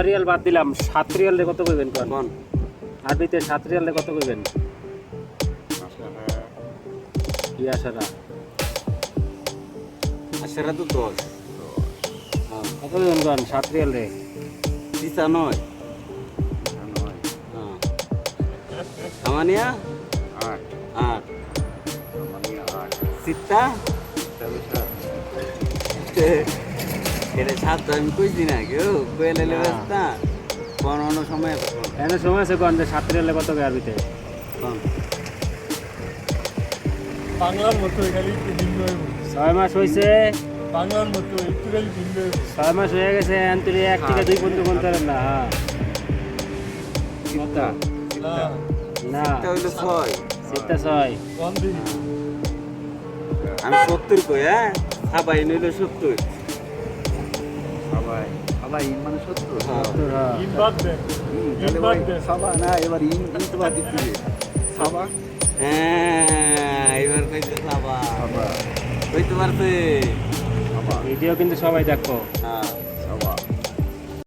ছয় রিয়াল বাদ দিলাম সাত রিয়ালে কত করবেন কোন? আরবিতে সাত রিয়ালে কত করবেন? কি আশারা? সেটা তো দশ। হ্যাঁ, কত করবেন কোন? সাত রিয়ালে নয় আমানিয়া আট। সিটটা? এটা সাত আমি কয়ে না। কোন অন্য সময় এনে সময় আছে কোন সাত কত বাংলার মতো খালি ভিন্ন ছয় মাস হয়েছে বাংলার মতো একটু খালি ভিন্ন ছয় মাস হয়ে গেছে এক থেকে দুই পর্যন্ত বলতে পারেন না হ্যাঁ। না, না। হইল ছয়। সিটটা ছয়। আমি সত্তর কই হ্যাঁ? সাবাই নইলো সত্তর। ইন মানে সত্তর হ্যাঁ। তাহলে ভাই সাবা না এবার ইন ইন তো বাদ দিতে সাবা? হ্যাঁ এবার কইছে সাবা। সাবা। কইতে পারছে? ভিডিও কিন্তু সবাই দেখো। হ্যাঁ।